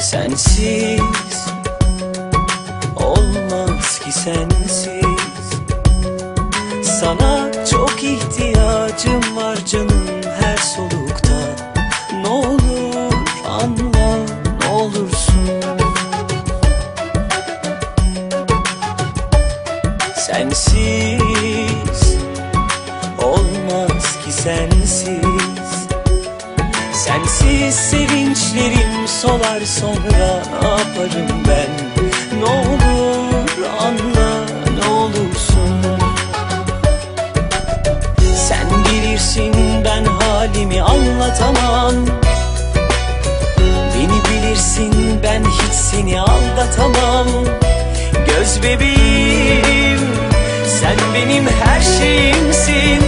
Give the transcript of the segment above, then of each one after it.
Sensiz olmaz ki sensiz. Sana çok ihtiyacım var Sensiz. Olmaz ki sensiz. Sensiz sevinçlerim solar sonra ne yaparım ben? Ne olur anla ne olursun. Sen bilirsin ben halimi anlatamam. Beni bilirsin ben hiç seni aldatamam. Göz bebeğim sen benim her şeyimsin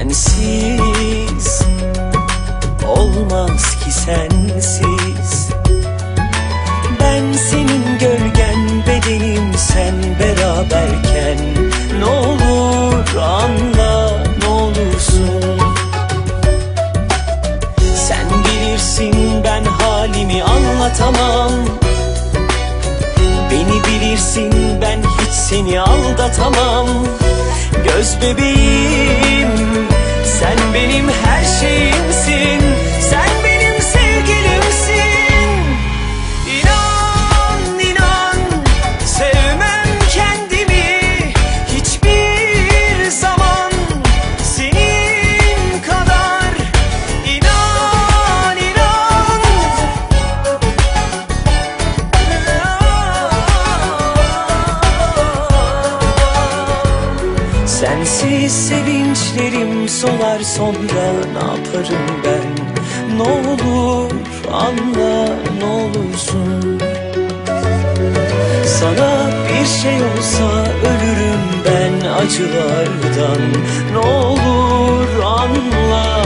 Sensiz. Olmaz ki sensiz. Ben senin gölgen bedenim sen beraberken. Ne olur anla ne olursun. Sen bilirsin ben halimi anlatamam. Beni bilirsin ben hiç seni aldatamam. Göz bebeğim Sensiz sevinçlerim solar sonra ne yaparım ben? Ne olur anla ne olursun. Sana bir şey olsa ölürüm ben acılardan. Ne olur anla